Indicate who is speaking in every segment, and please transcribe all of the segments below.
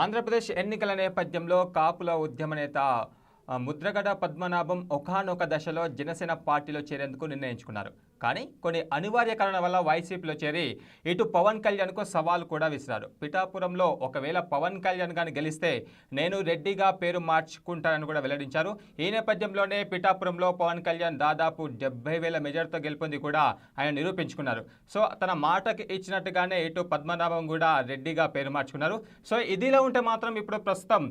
Speaker 1: ఆంధ్రప్రదేశ్ ఎన్నికల నేపథ్యంలో కాపుల ఉద్యమ నేత ముద్రగడ పద్మనాభం ఒకానొక దశలో జనసేన పార్టీలో చేరేందుకు నిర్ణయించుకున్నారు. కానీ కొన్ని అనివార్య కారణాల వల్ల వైసీపీలో చేరి ఇటు పవన్ కళ్యాణ్కు సవాల్ కూడా విసిరారు. పిఠాపురంలో ఒకవేళ పవన్ కళ్యాణ్ కానీ గెలిస్తే నేను రెడ్డిగా పేరు మార్చుకుంటానని కూడా వెల్లడించారు. ఈ నేపథ్యంలోనే పిఠాపురంలో పవన్ కళ్యాణ్ దాదాపు డెబ్బై వేల మెజార్తో గెలుపొంది కూడా ఆయన నిరూపించుకున్నారు. సో తన మాటకి ఇచ్చినట్టుగానే ఇటు పద్మనాభం కూడా రెడ్డిగా పేరు మార్చుకున్నారు. సో ఇదిలా ఉంటే మాత్రం ఇప్పుడు ప్రస్తుతం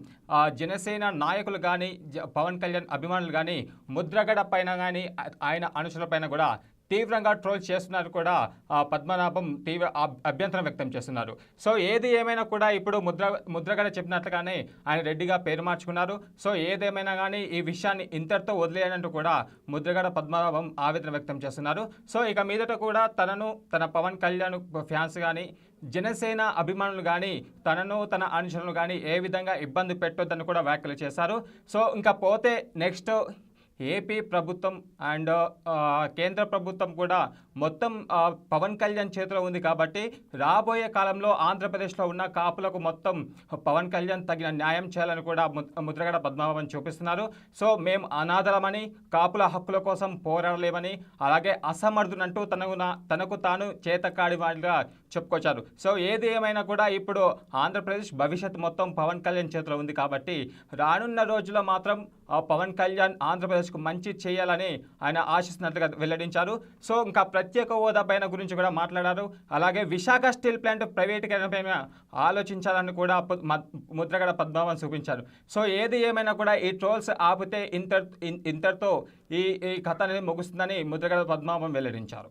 Speaker 1: జనసేన నాయకులు కానీ పవన్ కళ్యాణ్ అభిమానులు కానీ ముద్రగడ పైన కానీ ఆయన అనుచరుల పైన కూడా తీవ్రంగా ట్రోల్ చేస్తున్నారు కూడా ఆ, పద్మనాభం తీవ్ర అభ్యంతరం వ్యక్తం చేస్తున్నారు. సో ఏది ఏమైనా కూడా ఇప్పుడు ముద్ర ముద్రగడ చెప్పినట్లుగానే ఆయన రెడ్డిగా పేరు మార్చుకున్నారు. సో ఏదేమైనా కానీ ఈ విషయాన్ని ఇంతటితో వదిలేయనంటూ కూడా ముద్రగడ పద్మనాభం ఆవేదన వ్యక్తం చేస్తున్నారు. సో ఇక మీదట కూడా తనను తన పవన్ కళ్యాణ్ ఫ్యాన్స్ కానీ జనసేన అభిమానులు కానీ తనను తన అనుచరులు కానీ ఏ విధంగా ఇబ్బంది పెట్టొద్దని కూడా వ్యాఖ్యలు చేశారు. సో ఇంకా పోతే నెక్స్ట్ ఏపీ ప్రభుత్వం అండ్ కేంద్ర ప్రభుత్వం కూడా మొత్తం పవన్ కళ్యాణ్ చేతిలో ఉంది కాబట్టి రాబోయే కాలంలో ఆంధ్రప్రదేశ్లో ఉన్న కాపులకు మొత్తం పవన్ కళ్యాణ్ తగిన న్యాయం చేయాలని కూడా ముద్రగడ పద్మనాభం చూపిస్తున్నారు. సో మేము అనాథలమని కాపుల హక్కుల కోసం పోరాడలేమని అలాగే అసమర్థునంటూ తనకు నా- తనకు తాను చేతకాడి వాడిగా చెప్పుకొచ్చారు. సో ఏది ఏమైనా కూడా ఇప్పుడు ఆంధ్రప్రదేశ్ భవిష్యత్ మొత్తం పవన్ కళ్యాణ్ చేతిలో ఉంది కాబట్టి రానున్న రోజుల్లో మాత్రం పవన్ కళ్యాణ్ ఆంధ్రప్రదేశ్కు మంచి చేయాలని ఆయన ఆశిస్తున్నట్లుగా వెల్లడించారు. సో ఇంకా ప్రత్యేక హోదా పైన గురించి కూడా మాట్లాడారు. అలాగే విశాఖ స్టీల్ ప్లాంట్ ప్రైవేటీకరణ పైన ఆలోచించాలని కూడా ముద్రగడ పద్మావన్ చూపించారు సో ఏది ఏమైనా కూడా ఈ ట్రోల్స్ ఆపితే ఇంత ఇంతటితో ఈ ఈ కథ అనేది ముగుస్తుందని ముద్రగడ పద్మావన్ వెల్లడించారు.